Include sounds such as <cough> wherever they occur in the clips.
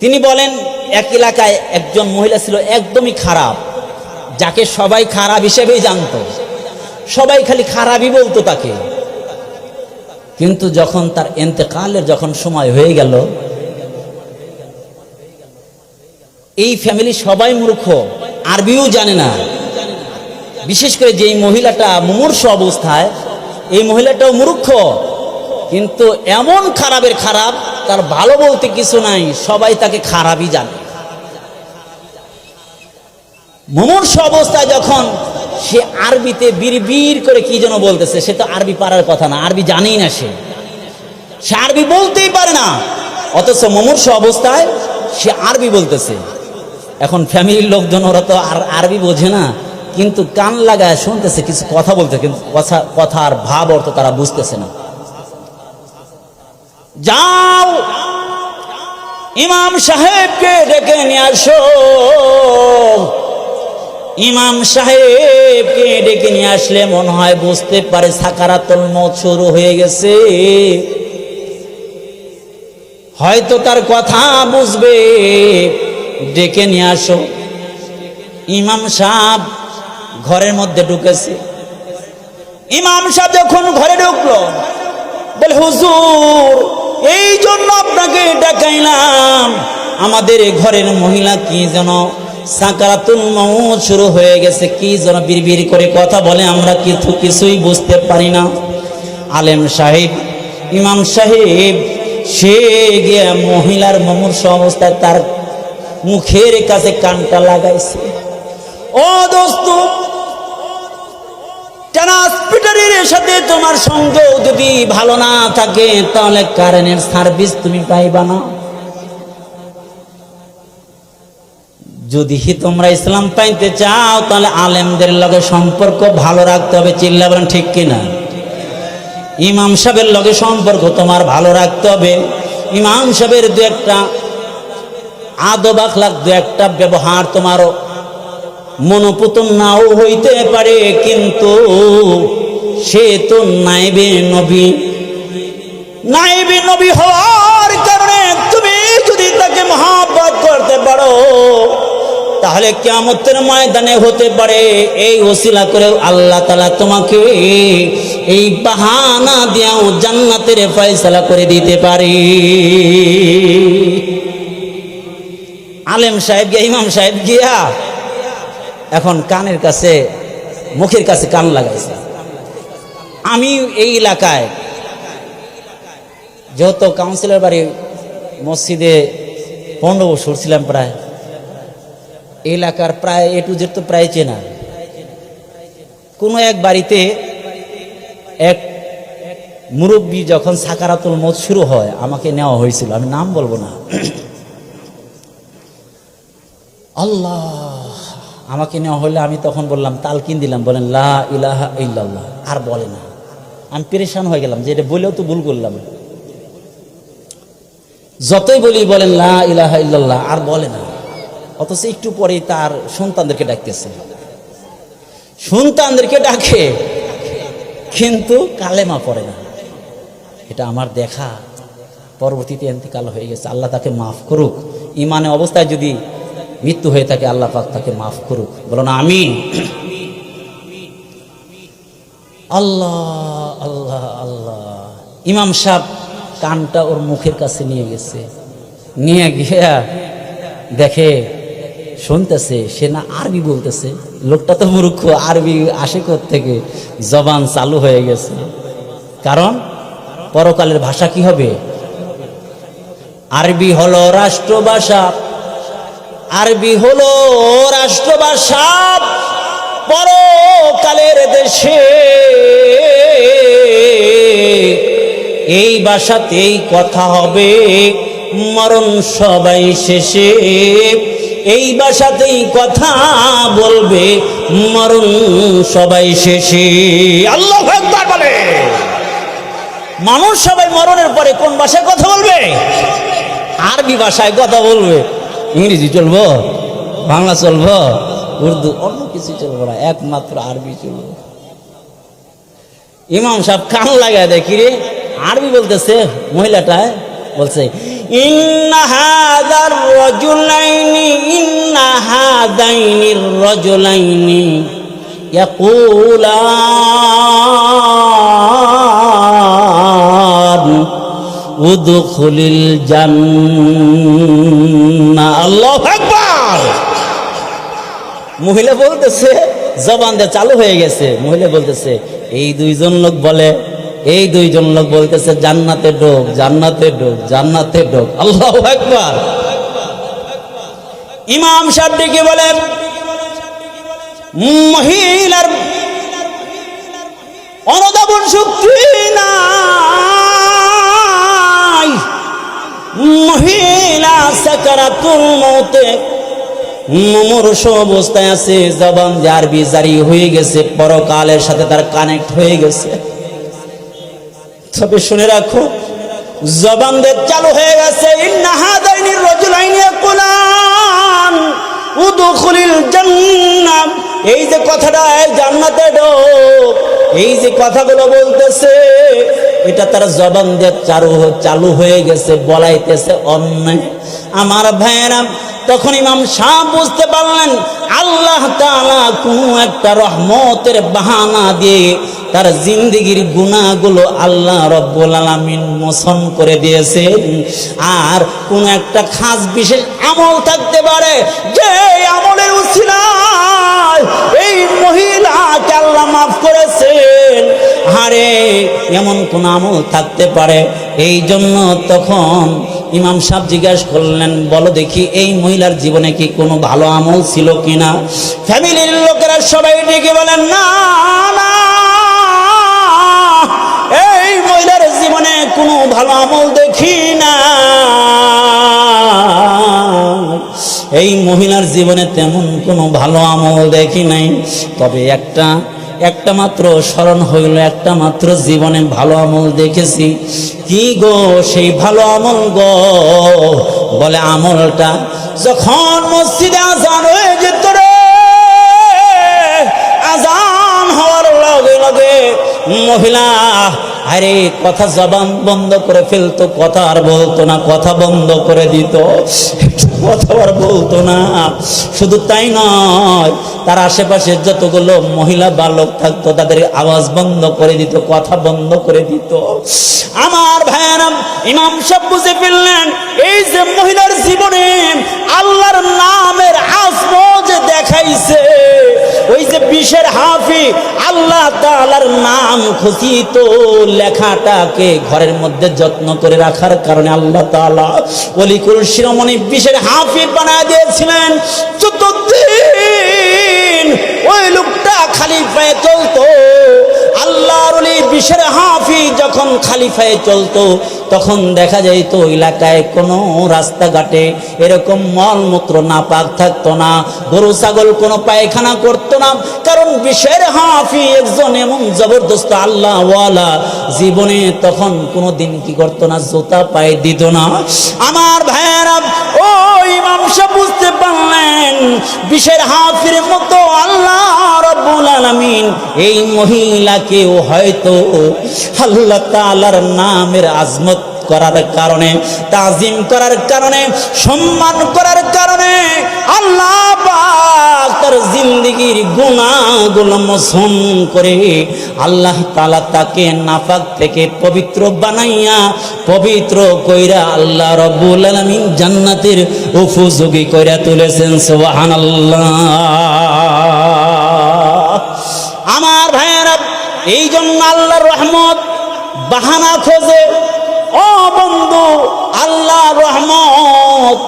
তিনি বলেন, এক এলাকায় একজন মহিলা ছিল একদমই খারাপ, যাকে সবাই খারাপ হিসেবেই জানতো। সবাই খালি খারাপই বলতো তাকে। কিন্তু যখন তার এতেকালের যখন সময় হয়ে গেল, এই ফ্যামিলি সবাই মূর্খ, আরবিও জানে না। বিশেষ করে যেই মহিলাটা মুমূর্ষ অবস্থায়, এই মহিলাটাও মূর্খ, কিন্তু এমন খারাপের খারাপ তার ভালো বলতে কিছু নাই, সবাই তাকে খারাপই জানে। মুমূর্ষ অবস্থায় যখন সে আরবিতে বীর করে কি যেন বলতেছে, সে তো আরবি পারার কথা না, আরবি জানেই না সে। আরবি বলতেই পারে না, অথচ মুমূর্ষ অবস্থায় সে আরবি বলতেছে। এখন ফ্যামিলির লোকজন, ওরা তো আর আরবি বোঝে না, কিন্তু কান লাগায় শুনতেছে, কিছু কথা বলতে কিন্তু কথা কথার ভাব অর্থ তারা বুঝতেছে না। যাও, ইমাম সাহেবকে ডেকে নিয়ে আসো। ইমাম সাহেবকে ডেকে নিয়ে আসলে মনে হয় বুঝতে পারে সাকারাতল মত শুরু হয়ে গেছে। হয়তো তার কথা বুঝবে। ডেকে নিয়ে আসো। ইমাম সাহেব ঘরের মধ্যে ঢুকেছে। ইমাম সাহেব যখন ঘরে ঢুকলো, বলে, হুজুর এই জন্য আপনাকে ডাকাইলাম আমাদের ঘরের মহিলা কি যেন সাকারাতুল মৌত শুরু হয়ে গেছে, কি যেন বিড়বিড় করে কথা বলে, আমরা কিছু কিছুই বুঝতে পারি না। আলেম সাহেব, ইমাম সাহেব, সে গিয়া মহিলার মমূর্ষ অবস্থায় তার মুখের কাছে কানটা লাগাইছে। ও দোস্ত ট্রান্সমিটারের সাথে তোমার সংযোগ যদি ভালো না থাকে, তাহলে কারেন্টের সার্ভিস তুমি পাইবা না। যদি তোমরা ইসলাম পাইতে চাও, তাহলে আলেমদের লগে সম্পর্ক ভালো রাখতে হবে, চিল্লা বলেন ঠিক কিনা? ইমাম সাহেবের লগে সম্পর্ক তোমার ভালো রাখতে হবে। ইমাম সাহেবের দু একটা আদব আখলাক দু একটা ব্যবহার তোমার মনোপুতন নাও হইতে পারে, কিন্তু সে তো নাইবে নবী। নাইবে নবী হওয়ার কারণে তুমি যদি তাকে মহাব্বত করতে পারো, তাহলে কেমতের ময়দানে হতে পারে। এই ওসিলা করে আল্লাহ তালা তোমাকে এই বাহানা দিয়াও জান্নাতের ফয়সালা করে দিতে পারে। আলেম সাহেব গিয়া, ইমাম সাহেব গিয়া এখন কানের কাছে, মুখের কাছে কান লাগাইছে। আমি এই এলাকায় যেহেতু কাউন্সিলর বাড়ি, মসজিদে পনেরো বছর ছিলাম প্রায় এলাকার প্রায় এ টু জেড তো প্রায় চেনা। কোনো এক বাড়িতে এক মুরব্বী যখন সাকারাতুল মত শুরু হয়, আমাকে নেওয়া হয়েছিল। আমি নাম বলব না। <clears throat> আল্লাহ! আমাকে নেওয়া হলে আমি তখন বললাম, তালকিন দিলাম, বলেন, লা ইলাহা ইল্লাল্লাহ আর বলে না। আমি পেরেশান হয়ে গেলাম যে এটা বলেও তো ভুল করলাম। যতই বলি, বলেন, লা ইলাহা ইল্লাল্লাহ আর বলে না। অথচ একটু পরেই তার সন্তানদেরকে ডাকতেছে। সন্তানদেরকে ডাকে, কিন্তু কালেমা পড়ে না। এটা আমার দেখা। পরবর্তীতে এন্তিকাল হয়ে গেছে। আল্লাহ তাকে মাফ করুক। ইমানে অবস্থায় যদি মৃত্যু হয়ে থাকে, আল্লাহ পাক তাকে মাফ করুক। বলো না আমি আল্লাহ আল্লাহ আল্লাহ। ইমাম সাহেব কানটা ওর মুখের কাছে নিয়ে গেছে। নিয়ে গিয়া দেখে, শুনতেছে, সে না আরবি বলতেছে। লোকটা তো মূর্খ, আরবি আসে থেকে জবান চালু হয়ে গেছে। কারণ পরকালের ভাষা কি হবে? আরবি হলো রাষ্ট্রভাষা। আরবি হলো রাষ্ট্রভাষা পরকালের দেশে। এই ভাষাতেই কথা হবে, মরণ সবাই শেষে। এই ভাষাতেই কথা বলবে, মরণ সবাই শেষে। আল্লাহ বলে। মানুষ সবাই মরণের পরে কোন ভাষায় কথা বলবে? আরবি ভাষায় কথা বলবে। ইংরেজি চলব, বাংলা চলব, উর্দু অন্য কিছু চলবো না, একমাত্র আরবি চলব। ইমাম সাহেব কান লাগায় দেখি রে আরবি বলতেছে? মহিলাটা বলছে ইন্নাহাদার রজুলাইনি ইন্নাহাদাইনির রজুলাইনি, ইয়াকুলা উদখুলিল জান্না আল্লাহ আকবার। মহিলা বলতেছে, জবান দিয়ে চালু হয়ে গেছে। মহিলা বলতেছে, এই দুইজন লোক বলে, এই দুইজন লোক বলতেছে জান্নাতে ডোক জান্নাতে ডোক জান্নাতে ডোক আল্লাহ একবার ইমাম সাহেবকে বলেন, মহিলার অনদাবন শক্তি না। অবস্থায় আছে, জবান যে আরবি হয়ে গেছে, পরকালের সাথে তার কানেক্ট হয়ে গেছে। তবে শুনে রাখো, জবান দিয়ে চালু হয়ে গেছে, ইন্না হাদাইনি রাজুলাইনি ইয়াকুলান উদখুলিল এই যে কথাটা জান্নাতে ঢোক, এই যে কথাগুলো বলতেছে এটা তার জবান দিয়ে চালু চালু হয়ে গেছে, বলাইতেছে অন্যায় আমার ভাইয়েরা, তখন ইমাম শাহ বুঝতে পারলেন, আল্লাহ কোন একটা রহমতের বাহানা দিয়ে তার জিন্দিগির গুণাগুলো আল্লাহ রব্বুল আলামিন মোচন করে দিয়েছেন। আর কোন একটা খাস বিশেষ আমল থাকতে পারে, যে আমলের উসিলায় এই মহিলাকে আল্লাহ মাফ করেছেন হারে এমন কোন আমল থাকতে পারে? এই জন্য তখন ইমাম সাহেব জিজ্ঞাসা করলেন, বলো দেখি এই মহিলার জীবনে কি কোনো ভালো আমল ছিল কিনা? ফ্যামিলির লোকেরা সবাই ডেকে বলেন না। এই মহিলার জীবনে কোনো ভালো আমল দেখি না। এই মহিলার জীবনে তেমন কোনো ভালো আমল দেখি নাই। তবে একটা একটা মাত্র স্মরণ হইল, একটা মাত্র জীবনে ভালো আমল দেখেছি। কি গো সেই ভালো আমল গো? বলে আমলটা, যখন মসজিদে আজান হয়ে যেত রে, আজান হওয়ার লগে লগে মহিলা, আরে কথা জবান বন্ধ করে ফেলতো, কথা আর বলতো না, কথা বন্ধ করে দিত। কথা আর বলতো না। শুধু তাই নয় তার আশেপাশে যতগুলো মহিলা বালক থাকতো, তাদের আওয়াজ বন্ধ করে দিত, কথা বন্ধ করে দিত। আমার ভাইয়ারাম ইমাম সব বুঝে ফেললেন, এই যে মহিলার জীবনে আল্লাহর নামের আসমো যে দেখাইছে। ওই যে বিশের হাফি আল্লাহ তালার নাম খচিত লেখাটাকে ঘরের মধ্যে যত্ন করে রাখার কারণে আল্লাহ তালা অলিকুল শিরোমণি বিশের হাফি বানা দিয়েছিলেন। চতুর্দিন ওই লোকটা খালি পায়ে চলতো আল্লাহর বিশের হাফি যখন খালি পায়ে চলতো, তখন দেখা যাইত এলাকায় কোনো রাস্তাঘাটে এরকম মলমূত্র না পাক থাকতো না, গরু, ছাগল কোনো পায়খানা করতো না। কারণ বিশের হাফি একজন এমন জবরদস্ত আল্লাহ ওয়ালা জীবনে তখন কোনো দিন কি করতো না, জোতা পায়ে দিত না। আমার ভাইয়েরা, ও ইমাম বুঝতে পারলেন বিশের হাফির মতো আল্লাহ আলামিন, এই মহিলাকেও হয়তো আল্লাহ তাআলার নামের আজমত করার কারণে, তাজিম করার কারণে, সম্মান করার কারণে আল্লাহ তার জিন্দিগির গুণাগুলো মোচন করে আল্লাহ তাআলা তাকে নাফাক থেকে পবিত্র বানাইয়া, পবিত্র কইরা আল্লাহ রব্বুল আলামিন জান্নাতের উপযোগী কইরা তুলেছেন, সুবহানাল্লাহ। আমার ভাইয়েরা, এই জন্য আল্লাহর রহমত, বাহানা খোঁজে। ও বন্ধু আল্লাহ রহমত,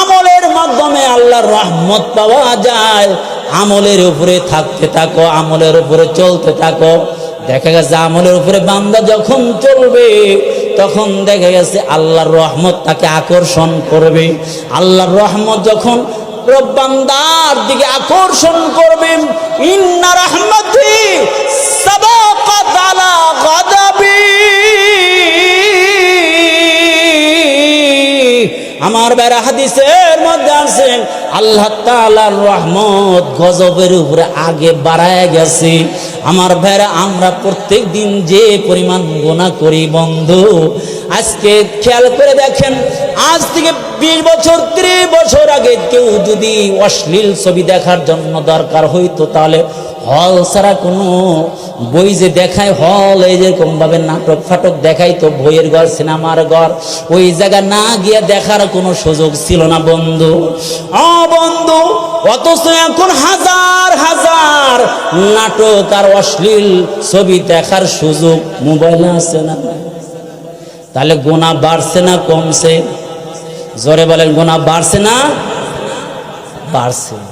আমলের মাধ্যমে আল্লাহর রহমত পাওয়া যায়। আমলের উপরে থাকতে থাকো, আমলের উপরে চলতে থাকো। দেখা গেছে আমলের উপরে বান্দা যখন চলবে, তখন দেখা গেছে আল্লাহর রহমত তাকে আকর্ষণ করবে। আল্লাহর রহমত যখন রব্বান্দার দিকে আকর্ষণ করবেন আমার হাদিসের মধ্যে আছেন আল্লাহ তাআলার রহমত গজবের উপরে আগে বাড়ায় গেছে। আমার আমরা প্রত্যেক দিন যে পরিমাণ গোনা করি, বন্ধু, আজকে খেয়াল করে দেখেন, আজ থেকে বিশ বছর, ত্রিশ বছর আগে কেউ যদি অশ্লীল ছবি দেখার জন্য দরকার হইতো, তাহলে হল ছাড়া কোনো বই যে দেখায় হল, এই যেরকম ভাবে নাটক ফাটক দেখাই তো বইয়ের ঘর, সিনেমার ঘর, ওই জায়গা না গিয়ে দেখার কোনো সুযোগ ছিল না বন্ধু। অ বন্ধু, অথচ এখন হাজার হাজার নাটক আর অশ্লীল ছবি দেখার সুযোগ মোবাইলে আছে না? তাহলে গোনা বাড়ছে না কমছে? জোরে বলেন, গোনা বাড়ছে না? বাড়ছে।